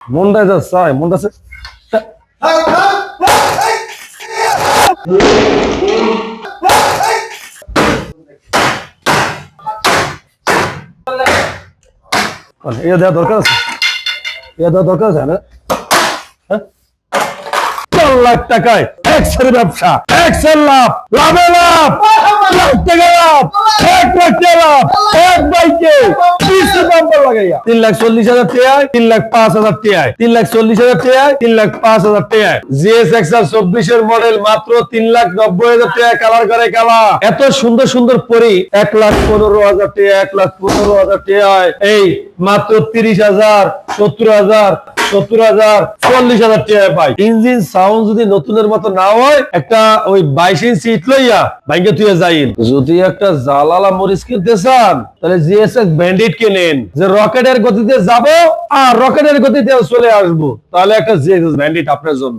মনটা যা চায় মনটা মানে এটা দেওয়া দরকার আছে এটা দেওয়া দরকার আছে না হ্যাঁ? চার লাখ টাকায় এক্সের ব্যবসা এক্সের লাভ, লাভে লাভ পাঁচ মডেল মাত্র তিন লাখ এত সুন্দর সুন্দর পরি, এক লাখ পনেরো হাজার টাকা এক লাখ পনেরো হাজার টাকায় এই মাত্র তিরিশ হাজার, সত্তর হাজার সত্তর হাজার, চল্লিশ হাজার টাকা পাই। ইঞ্জিন, সাউন্ড যদি নতুনের মতো না হয়, একটা ওই বাইশ ইঞ্চি ইট লইয়া বাইকে তুই যাইন। যদি একটা জালালা মরিচ কিনতে চান, তাহলে জিএসএস ব্যান্ডিট কিনেন। যে রকেটের গতিতে যাব, আর রকেটের গতিতে চলে আসব। তাহলে একটা জিএসএস ব্যান্ডিট আপনার জন্য।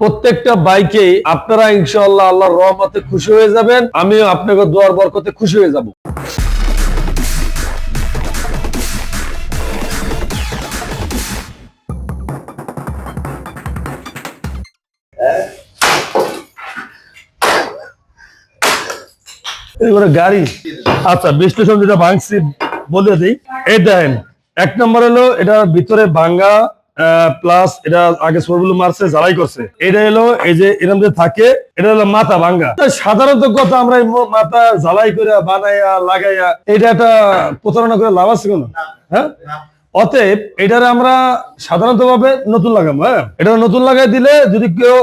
প্রত্যেকটা বাইকে আপনারা ইনশাআল্লাহ আল্লাহর রহমতে খুশি হয়ে যাবেন। আমিও আপনাকে দোয়ার বরকতে খুশি হয়ে যাব। গাড়ি। আচ্ছা বিশ্লেষণ যেটা ভাঙছি, বলে দিই। এই দেখেন, এক নম্বর হলো এটা ভিতরে ভাঙ্গা প্লাস এটা আগে সরগুলো মারছে, জ্বালাই করছে। এটা হলো এই যে এরম যে থাকে, এটা হলো মাথা ভাঙ্গা। সাধারণত কথা আমরা মাথা জ্বালাই করে বানাইয়া লাগাইয়া এটা একটা প্রতারণা করে লাভ আছে কোনো? হ্যাঁ? অতএব এটারে আমরা সাধারণত ভাবে নতুন লাগাবো হ্যাঁ? এটা নতুন লাগাই দিলে যদি কেউ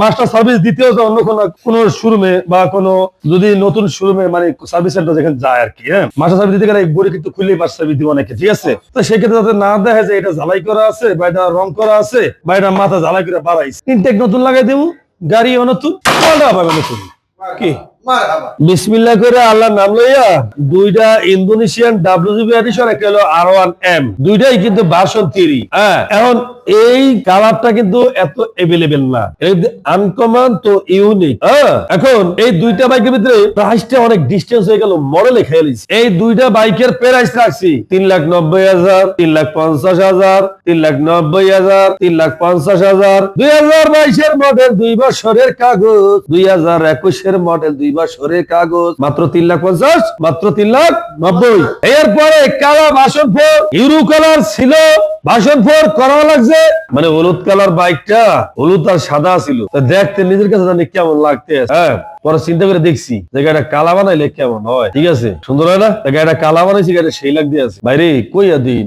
মাস্টার সার্ভিস দিতেও যায় অন্য কোনো কোনো শোরুমে বা কোনো যদি নতুন শোরুমে মানে সার্ভিস সেন্টার যেখানে যায় আর কি হ্যাঁ? মাস্টার সার্ভিস দিতে গেলে বড়ি কিন্তু খুললেই মাস্টার সার্ভিস দিব অনেকে ঠিক আছে? তো সেক্ষেত্রে যাতে না দেখা যায় এটা ঝালাই করা আছে বা এটা রং করা আছে বা এটা মাথা ঝালাই করে বাড়াইছে। ইনটেক নতুন লাগাই দেবো গাড়িও নতুন পাল্টা পাবে নতুন। কি? বিসমিল্লাহ করে আল্লাহ নাম লইয়া দুইটা ইন্দোনেশিয়ান ডাব্লিউজিবি এডিশন একটা হলো আর ওয়ান এম দুইটাই কিন্তু ভার্সন হ্যাঁ এখন এই কালারটা কিন্তু এত এভেলেবেল না। আনকমন তো ইউনিক হ্যাঁ এখন এই দুইটা বাইকের ভিতরে প্রাইসটা অনেক ডিস্টেন্স হয়ে গেল মডেলে। এই দুইটা বাইকের প্রাইস রাখছি তিন লাখ নব্বই হাজার, তিন লাখ পঞ্চাশ হাজার, তিন লাখ নব্বই হাজার, তিন লাখ পঞ্চাশ হাজার। দুই হাজার বাইশের মডেল দুই বছরের কাগজ, দুই হাজার একুশের মডেল দুই বছরের কাগজ, মাত্র তিন লাখ পঞ্চাশ, মাত্র তিন লাখ নব্বই। এরপরে কালা বাসন ফোর ইউরো কালার ছিল, বাসন ফোর করা লাগছে। মানে হলুদ কালার বাইকটা, হলুদ আর সাদা ছিল। দেখতে নিজের কাছে জানি কেমন লাগতে হ্যাঁ পরে চিন্তা করে দেখছি গাড়িটা কালা বানাইলে কেমন হয়। ঠিক আছে? সুন্দর হয় না? গাড়িটা কালা বানাইছি, গাড়িটা সেই লাগ দিয়ে আছে। বাইরে কইয়া দিন।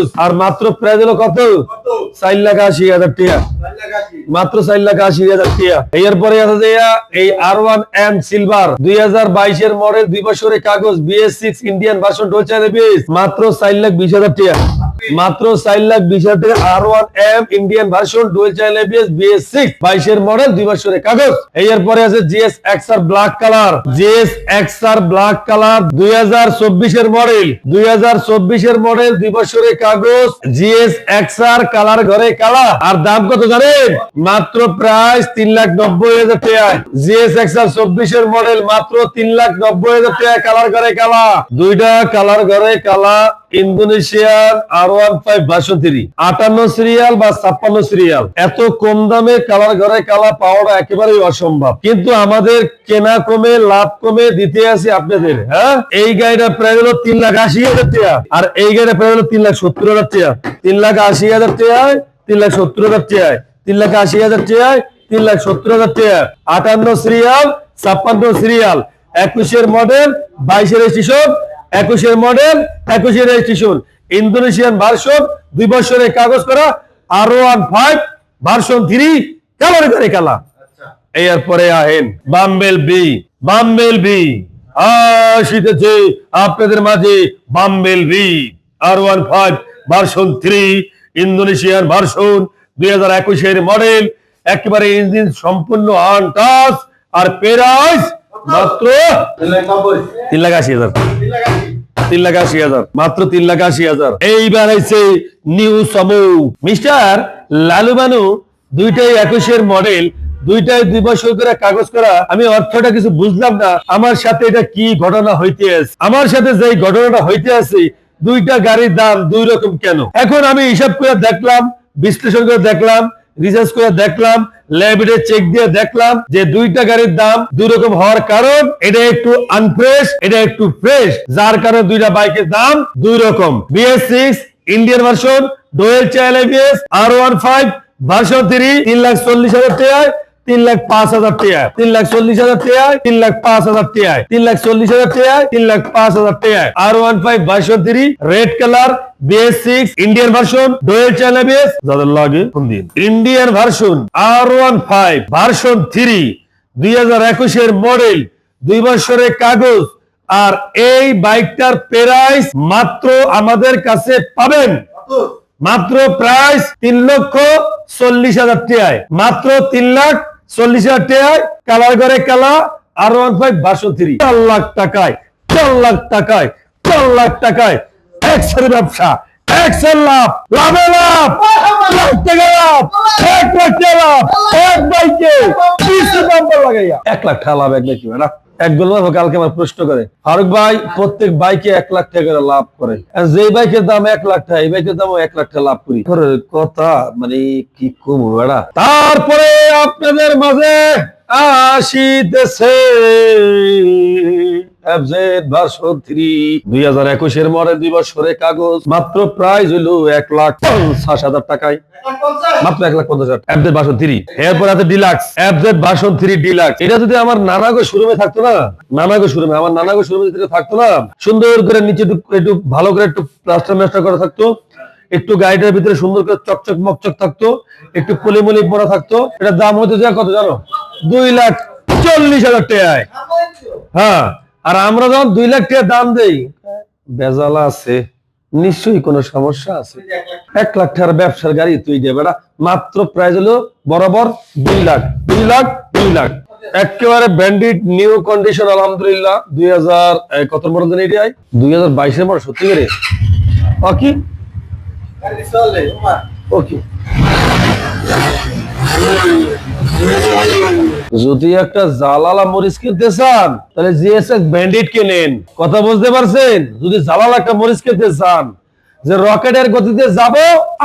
আর মাত্র প্রায় দিল কত চার লাখ আশি হাজার টিয়া। মাত্র চার লাখ আশি হাজার টিয়া। এরপরে আছে যে এই আর ওয়ান এম সিলভার দুই হাজার বাইশের মডেল দুই বছরের কাগজ বিএস সিক্স ইন্ডিয়ান ভার্সন টোচার বিএস মাত্র চার লাখ বিশ হাজার টাকা মাত্র চার লাখ বিশ হাজার টাকা R M Indian version dual channel ABS BS six বাইশের মডেল দুই বছরের কাগজ। এরপরে আছে GS XR black colour GS XR black colour দুই চব্বিশের মডেল দুই চব্বিশের মডেল দুই বছরের কাগজ। জিএস এক্সআর কালার ঘরে কালা। আর দাম কত জানেন? মাত্র প্রাইস তিন লাখ নব্বই হাজার টাকায়। জিএস এক্সআর চব্বিশের মডেল মাত্র তিন লাখ নব্বই হাজার টাকা কালার ঘরে কালা। দুইটা কালার করে কালা। ইন্দোনেশিয়ার আর ওয়ান ফাইভ আটান্ন সিরিয়াল বা ছাপ্পান্ন সিরিয়াল এত কম দামে কালার ঘরে কালা পাওয়াটা একেবারেই অসম্ভব। কিন্তু আমাদের কেনা কমে, লাভ কমে দিতে আসি আপনাদের হ্যাঁ? এই গাড়িটা প্রায় হলো তিন লাখ আশি হাজার টাকা। আর এই গাড়িটা প্রায় হলো তিন লাখ সত্তর হাজার টাকা। তিন লাখ আশি হাজার টাকায় তিন লাখ সত্তর হাজার টাকায়। তিন লাখ আশি হাজার টাকায় তিন লাখ সত্তর হাজার টাকা। আটান্ন সিরিয়াল ছাপ্পান্ন সিরিয়াল একুশের মডেল বাইশের রেজিস্ট্রেশন একুশের মডেল একুশের রেজিস্ট্রেশন ইন্দোনেশিয়ান ভার্সন দুই বছরের কাগজ করা R one five version three colour করে কালা এরপরে আহেন বাম্বেল বি বাম্বেল বি আসিতেছে আপনাদের মাঝে bumblebee R one five version three Indonesian version দুই হাজার একুশের মডেল একেবারে ইঞ্জিন সম্পূর্ণ আনটাস আর পেরাইস মাত্র তিন লাখ আশি হাজার। তিন লাখ আশি হাজার। মাত্র তিন লাখ আশি হাজার। এইবার নিউ সমু। মিস্টার দুইটাই একুশের মডেল, দুইটাই দুই বছর করে কাগজ করা। আমি অর্থটা কিছু বুঝলাম না, আমার সাথে এটা কি ঘটনা হইতে আছে আমার সাথে যে ঘটনাটা হইতে আছে দুইটা গাড়ির দাম দুই রকম কেন? এখন আমি হিসাব করে দেখলাম, বিশ্লেষণ করে দেখলাম রিসার্চ করে দেখলাম ল্যাবরে চেক দিয়ে দেখলাম যে দুইটা গাড়ির দাম দুই রকম হওয়ার কারণ এটা একটু আনফ্রেশ এটা একটু ফ্রেশ যার কারণে দুইটা বাইকের দাম দুই রকম BS six Indian version dual channel ABS R one five version three তিন লাখ চল্লিশ হাজার টাকায়। তিন লাখ পাঁচ হাজার টাকায় তিন লাখ চল্লিশ হাজার টাকায় তিন লাখ পাঁচ হাজার টাকায় তিন লাখ চল্লিশ হাজার টাকায় তিন লাখ পাঁচ হাজার টাকায় R one five version three red colour BS six Indian version dual ABS যাদের লাগে Indian version R one five version three দুই মডেল দুই বছরের কাগজ, আর এই বাইকটার প্রাইস মাত্র আমাদের কাছে পাবেন। মাত্র প্রাইস তিন লক্ষ চল্লিশ হাজার টাকায় মাত্র তিন লাখ চল্লিশ হাজার টাকায়, কালার করে কালা আর ওয়ান ফাইভ থ্রি চার লাখ টাকায়, চার লাখ টাকায়, চার লাখ টাকায়, একশোর ব্যবসা, একশোর লাভ, লাভে লাভ, লাখ টাকা লাভ, এক লাখ টাকা লাভ, এক বাইকে, বিশ নাম্বার এক লাখ টাকা লাভ এক একগুলো কালকে আমার প্রশ্ন করে। ফারুক ভাই, প্রত্যেক বাইকে এক লাখ টাকা করে লাভ করে। আর যে বাইকের দাম এক লাখ টাকা, এই বাইকের দামও এক লাখ টাকা লাভ করি। কথা মানে কি কম বেড়া? তারপরে আপনাদের মাঝে একুশের বছরের কাগজ, মাত্র এক লাখ পঞ্চাশ হাজার টাকায়। মাত্র এক লাখ পঞ্চাশ এটা যদি আমার থাকতো না, নানাগো শোরুমে আমার নানাগো শোরুমে থাকতো না, সুন্দর করে নিচে একটু ভালো করে একটু প্লাস্টার মাস্টার করা থাকতো, একটু গাড়িটার ভিতরে সুন্দর করে চকচক মকচক থাকতো, একটু পলিমলি পরা থাকতো, এটার দাম হতে যায় কত জানো? দুই লাখ চল্লিশ হাজার টাকায়। হ্যাঁ আর আমরা যখন দুই লাখ টাকা দাম দেই বেজালা আছে নিশ্চয়ই কোনো সমস্যা আছে। এক লাখ টাকার ব্যবসার গাড়ি তুই দে বেড়া মাত্র প্রাইস হলো বরাবর দুই লাখ দুই লাখ দুই লাখ। একেবারে ব্যান্ডিড নিউ কন্ডিশন আলহামদুলিল্লাহ। দুই হাজার কত মডেল জানি এটি আয় দুই হাজার বাইশের মডেল সত্যি করে? ও কি ওকে। যদি একটা জালালা মরিচ কিনতে চান, তাহলে জিএসএস ব্যান্ডিট কিনেন? কথা বুঝতে পারছেন? যদি জালালা একটা মরিচ কিনতে চান, যে রকেটের গতিতে যাব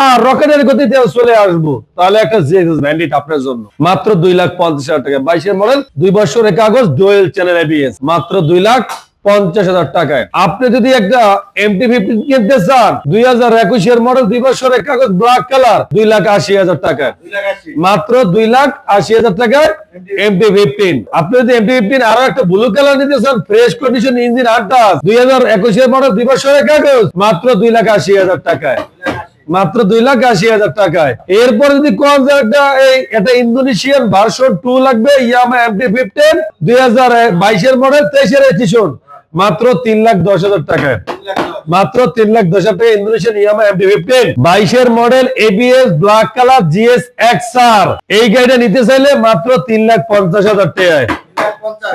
আর রকেটের গতিতে চলে আসব, তাহলে একটা জিএসএস ব্যান্ডিট আপনার জন্য। মাত্র দুই লাখ পঞ্চাশ হাজার টাকা। বাইশের মডেল দুই বছরের কাগজ ডোয়েল চ্যানেল এবিএস মাত্র দুই লাখ পঞ্চাশ হাজার টাকায়। আপনি যদি একটা এমটি ফিফটিন কিনতে চান দুই হাজার একুশের মডেল দুই বছরের কাগজ ব্ল্যাক কালার দুই লাখ আশি হাজার টাকায়। মাত্র দুই লাখ আশি হাজার টাকায় এমটি ফিফটিন আপনি যদি এমটি ফিফটিন আরও একটা ব্লু কালার নিতে চান ফ্রেশ কন্ডিশন ইঞ্জিন আটটাস দুই হাজার একুশের মডেল দুই বছরের কাগজ মাত্র দুই লাখ আশি হাজার টাকায়। মাত্র দুই লাখ আশি হাজার টাকায়। এরপর যদি কোন যে একটা এই এটা ইন্দোনেশিয়ান ভার্সন টু লাগবে ইয়ামা এমটি ফিফটিন দুই হাজার বাইশের মডেল তেইশের এডিশন মাত্র তিন লাখ দশ হাজার টাকায় মাত্র তিন লাখ দশ হাজার টাকা ইন্দোনেশিয়ান ইয়ামা এমটি ফিফটিন। বাইশের model ABS black colour GS X R এই গাড়িটা নিতে চাইলে মাত্র তিন লাখ পঞ্চাশ হাজার টাকায়।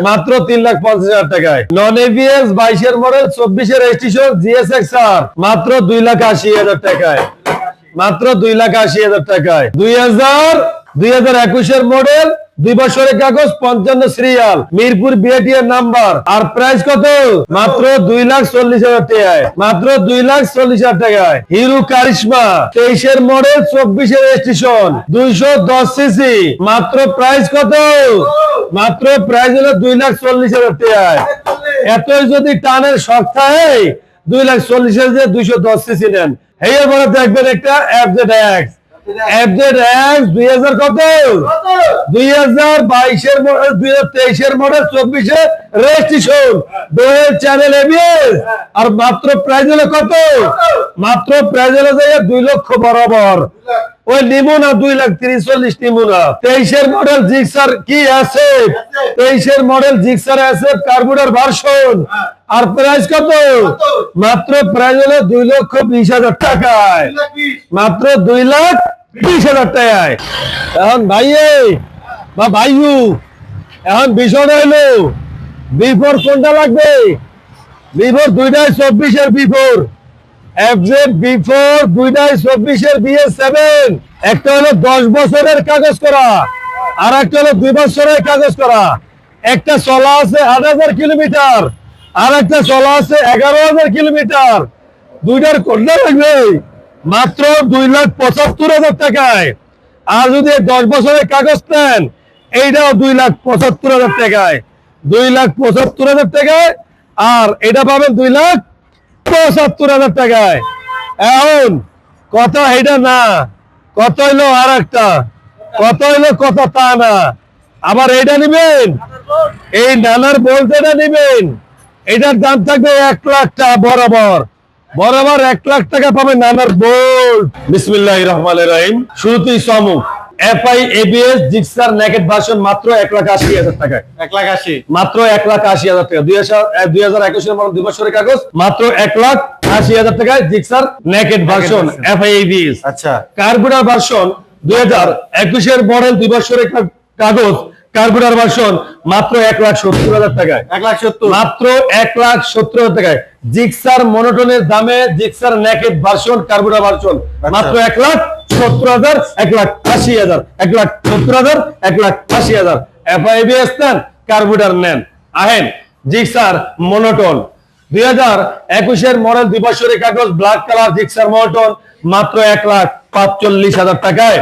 মাত্র তিন লাখ পঞ্চাশ হাজার টাকায়। নন এবিএস বাইশের মডেল, চব্বিশের রেজিস্ট্রেশন জিএস এক্স আর মাত্র দুই লাখ আশি হাজার টাকায়। মাত্র দুই লাখ আশি হাজার টাকায়। দুই হাজার দুই কত? মাত্র দুই লাখ চল্লিশ হাজার তেইশের মডেল চব্বিশের স্টেশন দুইশো দশ সিসি মাত্র প্রাইস কত? মাত্র প্রাইস হলো দুই লাখ চল্লিশ হাজার টাকায়। এতই যদি টানের থাকে, দুই লাখ চল্লিশ হাজার দুইশো দশ সিসি নেন। এই এবারে দেখবেন একটা এক্স দুই হাজার কত? দুই হাজার বাইশের মডেল দুই হাজার তেইশের মডেল চব্বিশে রেজিস্ট্রেশন দোয়েল চ্যানেল এবিএস আর মাত্র প্রাইজ হলো কত? মাত্র প্রাইজ হলো দুই লক্ষ বরাবর। ওই না দুই লাখ তিরিশ চল্লিশ না। তেইশের মডেল জিক্সার কি আছে? তেইশের মডেল জিক্সার আছে কার্বুটার ভার্সন আর প্রাইস কত? মাত্র প্রাইস হলো দুই লক্ষ বিশ হাজার টাকায়। মাত্র দুই লাখ বিশ হাজার টাকায়। এখন ভাই বা ভাইউ এখন বিষয়টা হলো বিফোর কোনটা লাগবে? বিফোর দুইটাই চব্বিশের বিফোর এফজেড বিফোর দুইটাই চব্বিশের বিএ সেভেন একটা হলো দশ বছরের কাগজ করা, আর একটা হলো দুই বছরের কাগজ করা। একটা চলা আছে আট হাজার কিলোমিটার, আর একটা চলা আছে এগারো হাজার কিলোমিটার। দুইটার কোনটা লাগবে? মাত্র দুই লাখ পঁচাত্তর হাজার টাকায়। আর যদি দশ বছরের কাগজ নেন, এইটাও দুই লাখ পঁচাত্তর হাজার টাকায়। দুই লাখ পঁচাত্তর হাজার টাকায়, আর এটা পাবেন দুই লাখ পঁচাত্তর হাজার টাকায়। এখন কথা এটা না, কত হইল আর একটা, কত হইল কত তা না। আবার এইটা নিবেন? এই নানার বলতে এটা নিবেন? এটার দাম থাকবে এক লাখ টাকা বরাবর। বরাবর এক লাখ টাকা পাবে নানার বোল্ট বিসমিল্লাহ রহমান রহিম। শুরুতেই সমুখ FI ABS Gixxer naked version মাত্র এক লাখ আশি হাজার টাকায়। এক লাখ আশি। মাত্র এক লাখ আশি হাজার টাকা। দুই হাজার দুই হাজার একুশের মডেল দুই বছরের কাগজ মাত্র এক লাখ আশি হাজার টাকায় জিক্সার নেকেট ভার্সন আচ্ছা। ভার্সন দুই হাজার একুশের মডেল দুই বছরের কাগজ কার্বুটার ভার্সন মাত্র এক লাখ সত্তর হাজার টাকায়। এক লাখ সত্তর। মাত্র এক লাখ সত্তর হাজার টাকায়। জিক্সার মনোটনের দামে Gixxer naked version carburettor version মাত্র এক লাখ সত্তর হাজার এক লাখ আশি হাজার এক লাখ সত্তর হাজার এক লাখ আশি হাজার। এফআইবিএস নেন কার্বুটার নেন। আহেন জিক্সার মনোটন। দুই হাজার একুশের মডেল দুই বছরের কাগজ ব্ল্যাক কালার জিক্সার মনোটন মাত্র এক লাখ পাঁচচল্লিশ হাজার টাকায়।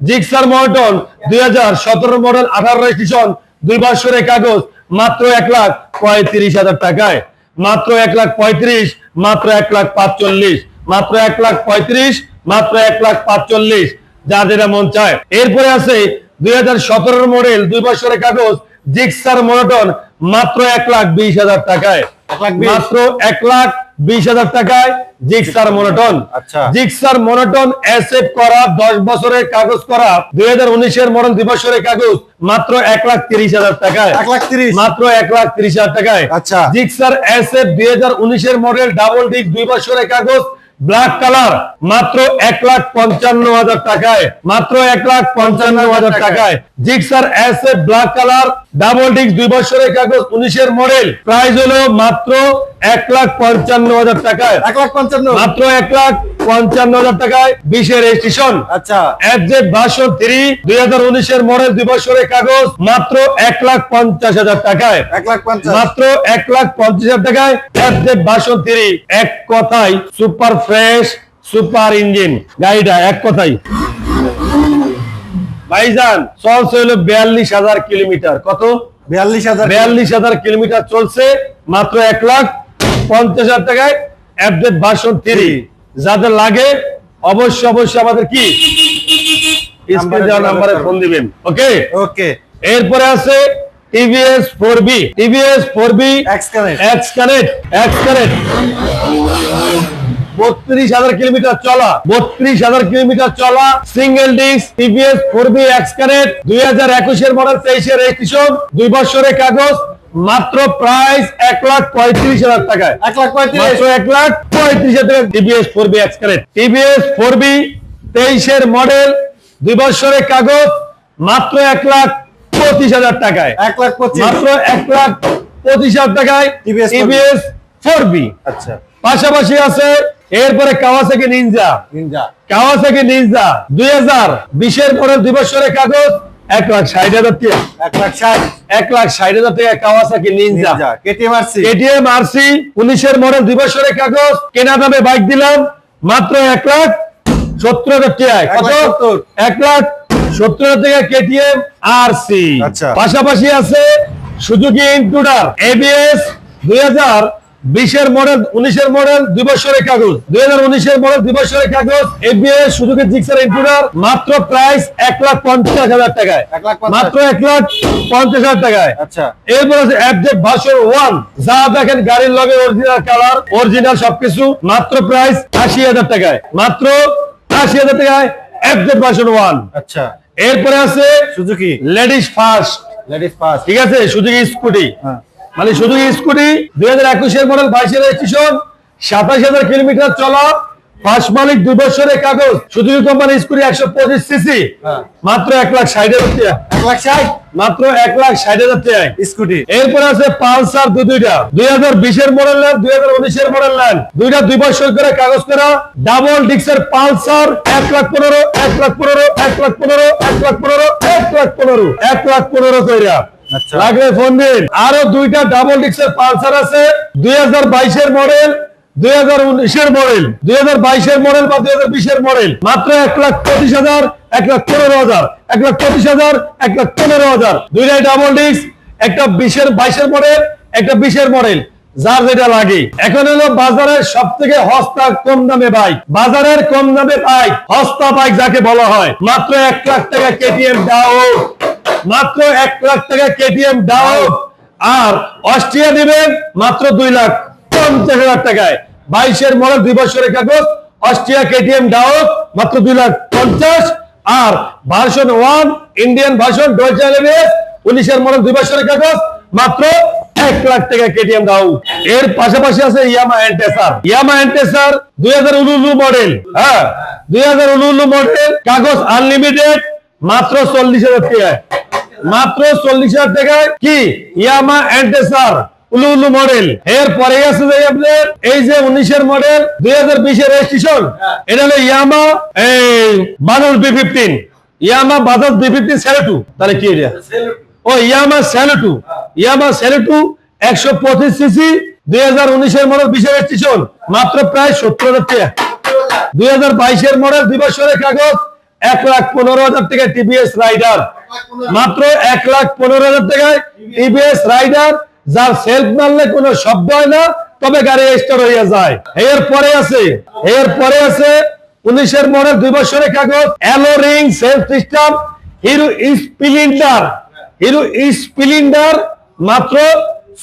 জিক্সার মর্টন দুই হাজার সতেরো মডেল আঠারো রেজিস্ট্রেশন দুই বছরের কাগজ মাত্র এক লাখ পঁয়ত্রিশ হাজার টাকায়। মাত্র এক লাখ পঁয়ত্রিশ মাত্র এক লাখ পাঁচচল্লিশ। মাত্র এক লাখ পঁয়ত্রিশ মাত্র এক লাখ পাঁচচল্লিশ। যা যেটা মন চায়। এরপরে আছে দুই হাজার সতেরো মডেল দুই বছরের কাগজ জিক্সার মনোটন মাত্র এক লাখ বিশ হাজার টাকায়? মাত্র এক লাখ বিশ হাজার টাকায় জিক্সার মনোটন আচ্ছা। জিক্সার মনোটন অ্যাসেট করা দশ বছরের কাগজ করা দুই হাজার উনিশের মডেল দুই বছরের কাগজ মাত্র এক লাখ তিরিশ হাজার টাকায় এক লাখ তিরিশ মাত্র এক লাখ তিরিশ হাজার টাকায় আচ্ছা। জিক্সার এফ দুই হাজার উনিশের মডেল ডাবল ডিক দুই বছরের কাগজ ব্ল্যাক কালার মাত্র এক লাখ পঞ্চান্ন হাজার টাকায় মাত্র এক লাখ পঞ্চান্ন হাজার টাকায়। জিক্সার অ্যাসেট ব্ল্যাক কালার ডাবল ডিস্ক দুই বছরের কাগজ উনিশের মডেল প্রাইস হলো মাত্র এক লাখ পঞ্চান্ন হাজার টাকায়। এক লাখ পঞ্চান্ন। মাত্র এক লাখ পঞ্চান্ন হাজার টাকায় বিশের রেজিস্ট্রেশন আচ্ছা। এফজেড ভার্সন থ্রি দুই হাজার উনিশের মডেল দুই বছরের কাগজ মাত্র এক লাখ পঞ্চাশ হাজার টাকায়। এক লাখ পঞ্চাশ। মাত্র এক লাখ পঞ্চাশ হাজার টাকায় এফজেড ভার্সন থ্রি এক কথায় সুপার ফ্রেশ সুপার ইঞ্জিন গাড়িটা এক কথাই ভাইজান চলছে হলো বিয়াল্লিশ হাজার কিলোমিটার। কত? বিয়াল্লিশ হাজার বিয়াল্লিশ হাজার কিলোমিটার চলছে মাত্র এক লাখ পঞ্চাশ হাজার টাকায় অ্যাপডেট ভার্সন থ্রি যাদের লাগে অবশ্যই অবশ্যই আমাদের কি? স্ক্রিনে দেওয়া নাম্বারে ফোন দিবেন ওকে ওকে এরপরে আছে TVS four B TVS four B X connect X connect X connect বত্রিশ হাজার কিলোমিটার চলা বত্রিশ হাজার কিলোমিটার চলা single disc TVS four B X connect দুই হাজার একুশের মডেল তেইশের রেজিস্ট্রেশন দুই বছরের কাগজ মাত্র প্রাইস এক লাখ পঁয়ত্রিশ হাজার টাকায়। এক লাখ পঁয়ত্রিশ। এক লাখ পঁয়ত্রিশ হাজার TVS four B X connect TVS four B তেইশের মডেল দুই বছরের কাগজ মাত্র এক লাখ পঁচিশ হাজার টাকায়। এক লাখ মাত্র এক লাখ পঁচিশ হাজার টাকায় TVS 4B TVS four B আচ্ছা। পাশাপাশি আছে এরপরে Kawasaki Ninja. Ninja. Kawasaki Ninja দুই হাজার বিশের মডেল দুই বছরের কাগজ এক লাখ ষাট হাজার টাকা। এক লাখ ষাট। এক লাখ ষাট হাজার টাকা Kawasaki Ninja. KTM RC KTM RC উনিশের মডেল দুই বছরের কাগজ কেনা দামে বাইক দিলাম মাত্র এক লাখ সত্তর হাজার টাকা। কত। এক লাখ সত্তর হাজার টাকা কেটিএম আরসি আচ্ছা। পাশাপাশি আছে সুজুকি ইন্টুডার এবিএস দুই হাজার বিশের মডেল উনিশের মডেল দুই বছরের কাগজ। দুই হাজার উনিশের মডেল দুই বছরের কাগজ এবিএস সুজুকি জিক্সার ইন্টুডার মাত্র প্রাইস এক লাখ পঞ্চাশ হাজার টাকায়। মাত্র এক লাখ পঞ্চাশ হাজার টাকায়। আচ্ছা। এরপর আছে ওয়ান যা দেখেন গাড়ির লগে অরিজিনাল কালার অরিজিনাল সবকিছু মাত্র প্রাইস আশি হাজার টাকায়। মাত্র আশি হাজার টাকায় অ্যাপডেট ভার্সন ওয়ান আচ্ছা। এরপরে আছে Suzuki ladies first ladies first ঠিক আছে? সুজুকি স্কুটি হ্যাঁ। মানে সুজুকি স্কুটি দুই হাজার একুশের মডেল বাইশের রেজিস্ট্রেশন সাতাশ হাজার কিলোমিটার চলা ফার্স্ট মালিক দুই বছরের কাগজ সুজুকি কোম্পানি স্কুটি একশো পঁচিশ সিসি হ্যাঁ। মাত্র এক লাখ ষাট হাজার টাকা। এক লাখ ষাট? মাত্র এক লাখ ষাট হাজার টাকায় স্কুটি। এরপর আছে পালসার দু দুইটা। দুই হাজার বিশের মডেল নেন দুই হাজার উনিশের মডেল নেন। দুইটা দুই বছর করে কাগজ করা ডাবল ডিক্সের পালসার এক লাখ পনেরো এক লাখ পনেরো এক লাখ পনেরো এক লাখ পনেরো এক লাখ পনেরো এক লাখ পনেরো কইরা। আচ্ছা। লাগলে ফোন দিন। আরও দুইটা ডাবল ডিক্সের পালসার আছে। দুই হাজার বাইশের মডেল দুই হাজার উনিশের মডেল দুই হাজার বাইশের মডেল বা দুই হাজার বিশের মডেল মাত্র এক লাখ পঁচিশ হাজার, এক লাখ পনেরো হাজার, এক লাখ পঁচিশ হাজার, এক লাখ পনেরো হাজার। দুইটাই ডাবল ডিস্ক একটা বিশের বাইশের মডেল একটা বিশের মডেল যার যেটা লাগে। এখন হলো বাজারের সব থেকে হস্তা কম দামে বাইক বাজারের কম দামে বাইক হস্তা বাইক যাকে বলা হয়। মাত্র এক লাখ টাকা কেটিএম ডাও মাত্র এক লাখ টাকা কেটিএম ডাও আর অস্ট্রিয়া দিবেন মাত্র দুই লাখ পঞ্চাশ হাজার টাকায়। বাইশের মডেল দুই বছরের কাগজ, অস্ট্রিয়া কেটিএম ডাও মাত্র দুই লাখ পঞ্চাশ। আর ভার্সন ওয়ান, ইন্ডিয়ান ভার্সন ডয়েচে উনিশের মডেল দুই বছরের কাগজ, মাত্র এক লাখ টাকা কেটিএম দাও। এর পাশাপাশি আছে ইয়ামা এন্টেসার। ইয়ামা এন্টেসার দুই হাজার মডেল হ্যাঁ দুই হাজার মডেল, কাগজ আনলিমিটেড মাত্র চল্লিশ হাজার টাকায়। মাত্র চল্লিশ হাজার টাকায় কি? ইয়ামা এন্টেসার উলু উলু মডেল। এর পরে আছে যে এই যে উনিশের মডেল দুই হাজার বিশের রেজিস্ট্রেশন এটা হলো ইয়ামা এই Bajaj V fifteen Yamaha Bajaj V fifteen তাহলে কি এটা? ও ইয়ামা স্যালুটু ইয়ামা স্যালুটু একশো পঁচিশ সিসি দুই হাজার উনিশের মডেল বিশের রেজিস্ট্রেশন মাত্র প্রায় সত্তর হাজার টাকা। দুই হাজার বাইশের মডেল দুই বছরের কাগজ। এক লাখ পনেরো হাজার টাকা টিভিএস রাইডার মাত্র এক লাখ পনেরো হাজার টাকায় টিভিএস রাইডার যার সেলফ মারলে কোনো শব্দ হয় না, তবে গাড়ি স্টার্ট হয়ে যায়। এর পরে আছে এর পরে আছে উনিশের মডেল দুই বছরের কাগজ alloy ring self system Hero Splendor Hero Splendor মাত্র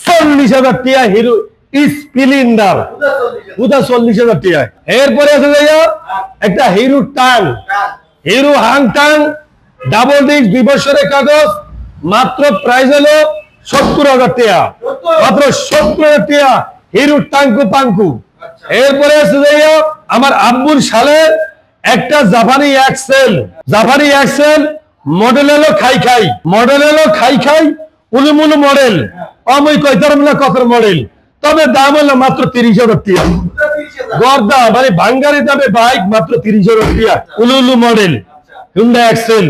চল্লিশ হাজার টিয়া হিরো স্প্লিন্ডার কোথা চল্লিশ হাজার টিয়া এরপরে আছে একটা হিরো টাং হিরো হাং টাং ডাবল ডিস্ক দুই বছরের কাগজ মাত্র প্রাইস হলো সত্তর হাজার টিয়া মাত্র সত্তর হাজার টিয়া হিরো টাঙ্কু পাঙ্কু। এরপরে আছে ভাইয়া আমার আব্বুর সালে একটা জাপানি এক্সেল। জাপানি এক্সেল মডেল এলো খাই খাই। মডেল এলো খাই খাই উলুমুলু মডেল অমই কয়তার না কতর মডেল তবে দাম হলো মাত্র তিরিশ হাজার টিয়া। গর্দা মানে বাঙ্গারি দামে বাইক মাত্র তিরিশ হাজার টিয়া। উলুলু মডেল হুন্ডা এক্সেল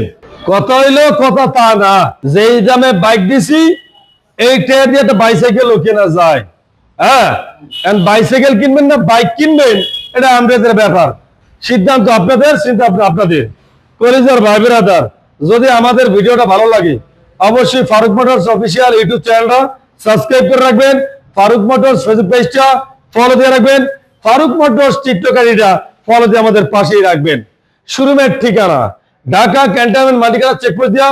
কত হইল কত তা না। যেই দামে বাইক দিছি, এই টাকা দিয়ে তো বাইসাইকেলও কেনা যায়। হ্যাঁ? বাইসাইকেল কিনবেন না বাইক কিনবেন, এটা আমাদের ব্যাপার। সিদ্ধান্ত আপনাদের চিন্তা আপনাদের। কলেজের ভাই বেরাদার যদি আমাদের ভিডিওটা ভালো লাগে, অবশ্যই ফারুক মোটরস অফিসিয়াল ইউটিউব চ্যানেলটা সাবস্ক্রাইব করে রাখবেন। ফারুক মোটরস ফেসবুক পেজটা ফলো দিয়ে রাখবেন। ফারুক মোটরস আইডিটা ফলো দিয়ে আমাদের পাশেই রাখবেন। শোরুমের ঠিকানা, ঢাকা ক্যান্টনমেন্ট মালিকানা চেকপোস্ট দিয়া।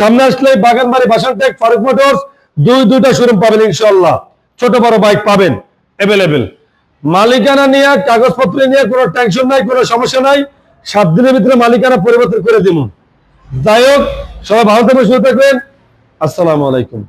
সামনে আসলে বাগানবাড়ি বাসানটেক ফারুক মোটরস, দুই দুইটা শোরুম পাবেন ইনশাল্লাহ ছোট বড় বাইক পাবেন অ্যাভেলেবেল মালিকানা নিয়ে, কাগজপত্র নিয়ে কোনো টেনশন নাই, কোনো সমস্যা নাই। সাত দিনের ভিতরে মালিকানা পরিবর্তন করে দিব যাই হোক, সবাই ভালো থাকবেন, সুস্থ থাকবেন। আসসালামু আলাইকুম।